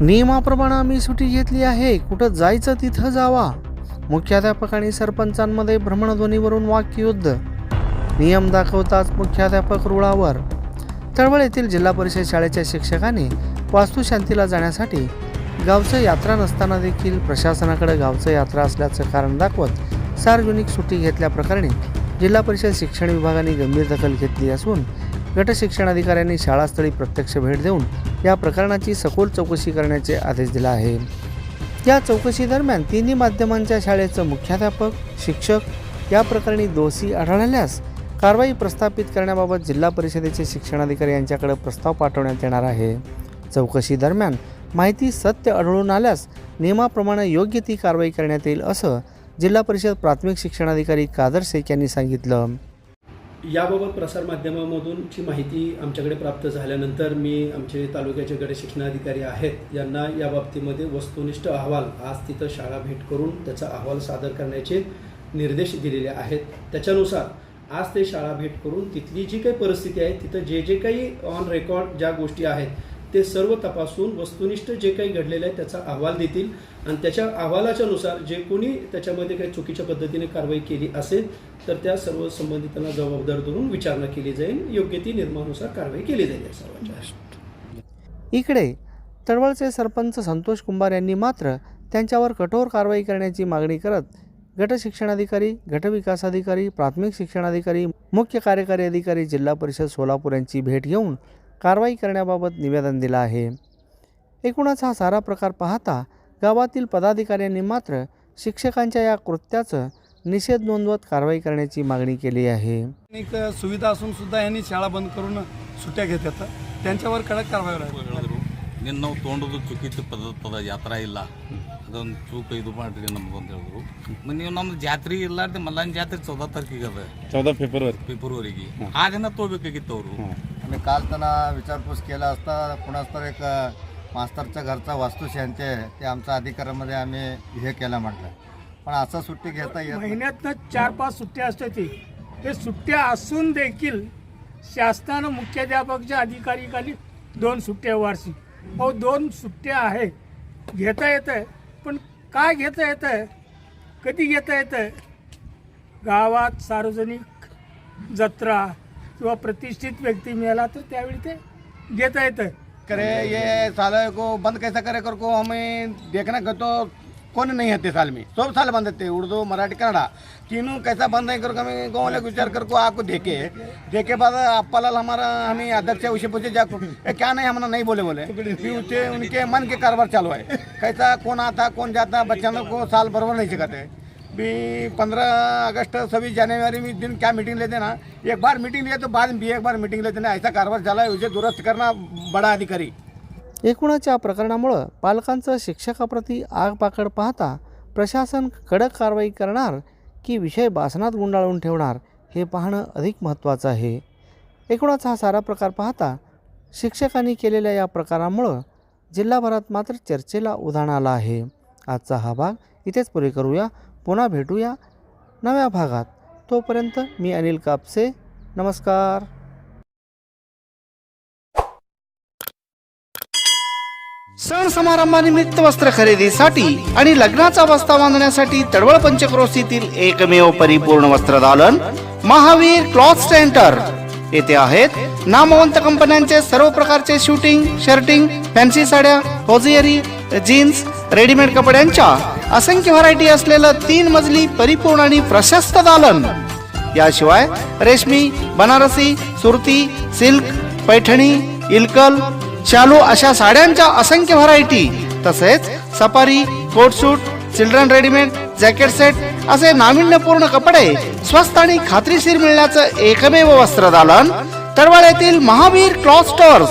नियमाप्रमाणे आम्ही सुट्टी घेतली आहे. कुठं जायचं तिथं जावा. मुख्याध्यापक आणि सरपंचांमध्ये भ्रमणध्वनीवरून वाक्ययुद्ध. नियम दाखवताच मुख्याध्यापक रुळावर. तळवळ येथील जिल्हा परिषद शाळेच्या शिक्षकांनी वास्तुशांतीला जाण्यासाठी गावचं यात्रा नसताना देखील प्रशासनाकडे गावचं यात्रा असल्याचं कारण दाखवत सार्वजनिक सुट्टी घेतल्याप्रकरणी जिल्हा परिषद शिक्षण विभागाने गंभीर दखल घेतली असून गटशिक्षण अधिकाऱ्यांनी शाळास्थळी प्रत्यक्ष भेट देऊन या प्रकरणाची सखोल चौकशी करण्याचे आदेश दिला आहे. या चौकशीदरम्यान तिन्ही माध्यमांच्या शाळेचं मुख्याध्यापक शिक्षक या प्रकरणी दोषी आढळल्यास कारवाई प्रस्थापित करण्याबाबत जिल्हा परिषदेचे शिक्षणाधिकारी यांच्याकडे प्रस्ताव पाठवण्यात येणार आहे. चौकशी दरम्यान माहिती सत्य आढळून आल्यास नियमाप्रमाणे योग्य ती कारवाई करण्यात येईल असं जिल्हा परिषद प्राथमिक शिक्षणाधिकारी कादर शेख यांनी सांगितलं. याबाबत प्रसारमाध्यमामधूनची माहिती आमच्याकडे प्राप्त झाल्यानंतर मी आमचे तालुक्याचे गट शिक्षणाधिकारी आहेत यांना या बाबतीमध्ये वस्तुनिष्ठ अहवाल आज तिथं शाळा भेट करून त्याचा अहवाल सादर करण्याचे निर्देश दिलेले आहेत. त्याच्यानुसार आज ते शाळा भेट करून तिथली जी काही परिस्थिती आहे तिथं जे जे काही ऑन रेकॉर्ड ज्या गोष्टी आहेत ते सर्व तपासून वस्तुनिष्ठ जे काही घडलेलं आहे त्याचा अहवाल देतील. आणि त्याच्या अहवालाच्या नुसार जे कोणी त्याच्यामध्ये काही चुकीच्या पद्धतीने कारवाई केली असेल तर त्या सर्व संबंधितांना जबाबदार धरून विचारणा केली जाईल. योग्य ती निर्मानुसार कारवाई केली जाईल या सर्वांच्या इकडे तळवळचे सरपंच संतोष कुंभार यांनी मात्र त्यांच्यावर कठोर कारवाई करण्याची मागणी करत गट शिक्षणाधिकारी गट विकास अधिकारी प्राथमिक शिक्षणाधिकारी मुख्य कार्यकारी अधिकारी जिल्हा परिषद सोलापूर यांची भेट घेऊन कारवाई करण्याबाबत निवेदन दिलं आहे एकूणच हा सारा प्रकार पाहता गावातील पदाधिकाऱ्यांनी मात्र शिक्षकांच्या या कृत्याचं निषेध नोंदवत कारवाई करण्याची मागणी केली आहे एक सुविधा असून सुद्धा यांनी शाळा बंद करून सुट्ट्या घेतात त्यांच्यावर कडक कारवाई करावी. ಹೇಳಿದ್ರು ನಿನ್ನ ನಾವು ತೊಗೊಂಡದ್ದು ಚುಕ್ಕಿತ್ತು ಪದ ಪದ ಜಾತ್ರಾ ಇಲ್ಲ ಅದೊಂದು ಚೂಕ ಇದು ಮಾಡ್ರಿ ನಮ್ದು ಅಂತ ಹೇಳಿದ್ರು ಮ ನೀವು ನಮ್ದು ಜಾತ್ರೆ ಇಲ್ಲಾರ್ದೆ ಮಲ್ಲನ್ ಜಾತ್ರೆ ಚೌದ ತಾರೀಕಿಗೆ ಅದ चौदा फेब्रुवारी ಫೆಬ್ರವರಿಗೆ ಆ ದಿನ ತಗೋಬೇಕಾಗಿತ್ತು ಅವರು मी काल त्यांना विचारपूस केला असता कुणाच तर एक मास्तरच्या घरचा वास्तुशांती आहे ते आमच्या अधिकारामध्ये आम्ही हे केलं म्हटलं. पण असं सुट्टी घेता येत नाही. महिन्यातनं चार पाच सुट्ट्या असतात ते. हे सुट्ट्या असून देखील शासनानं मुख्याध्यापकच्या अधिकारीखाली दोन सुट्ट्या वार्षिक अहो दोन सुट्ट्या आहे. घेता येतं आहे पण काय घेता येतं आहे कधी घेता येतं आहे गावात सार्वजनिक जत्रा किंवा प्रतिष्ठित व्यक्ती मिळाला तर त्यावेळी ते घेता येतं. करे ये साल को बंद कैसा करे कर को हमें देखना कि तो कौन नहीं है साल में। सब साल बंद थे उर्दू मराठी कन्नड़ा। तीनों कैसा बंद है करके हमें गाँव वाले विचार करको आपको देखे। देखे बाद अप्पालाल हमारा हमें अध्यक्ष उसे पूछे जाको ए, क्या नहीं हमने नहीं बोले बोले? फिर उसे उनके मन के कारोबार चालू है। कैसा कौन आता कौन जाता बच्चा लोग को साल बराबर नहीं सिखाते। भी पंद्रह अगस्त सव्वीस जनवरी में दिन क्या मीटिंग लेते ना एक बार मीटिंग लिए तो बाद में भी एक बार मीटिंग लेते ना ऐसा कारभार झाला आहे उसे दुरुस्त करणार बड़ा अधिकारी. एकूणच या प्रकरणामुळं पालकांचं शिक्षकाप्रती आगपाकड पाहता प्रशासन कडक कारवाई करणार की विषय बासनात गुंडाळून ठेवणार हे पाहणं अधिक महत्त्वाचं आहे. एकूणच हा सारा प्रकार पाहता शिक्षकांनी केलेल्या या प्रकारामुळं जिल्हाभरात मात्र चर्चेला उधाण आलं आहे. आजचा हा भाग इथेच पुरे करूया. पुन्हा भेटूया नव्या भागात. तोपर्यंत मी अनिल कापसे. नमस्कार. सण समारंभानिमित्त वस्त्र खरेदीसाठी आणि लग्नाचा बस्ता बांधण्यासाठी तडवळ पंचक्रोशीतील एकमेव परिपूर्ण वस्त्र दालन महावीर क्लॉथ सेंटर. येथे आहेत नामवंत कंपन्यांचे सर्व प्रकारचे शूटिंग शर्टिंग फॅन्सी साड्या होजियरी जीन्स रेडीमेड कपड्यांच्या असंख्य व्हरायटी असलेलं तीन मजली परिपूर्ण आणि प्रशस्त दालन. याशिवाय रेशमी बनारसी सुरती सिल्क पैठणी इलकल शालू अशा साड्यांच्या असंख्य व्हरायटी तसेच safari coat suit children readymade jacket set असे नाविन्यपूर्ण कपडे स्वस्त आणि खात्रीशीर मिळण्याचं एकमेव वस्त्र दालन येथील महावीर क्लॉथ स्टोअर्स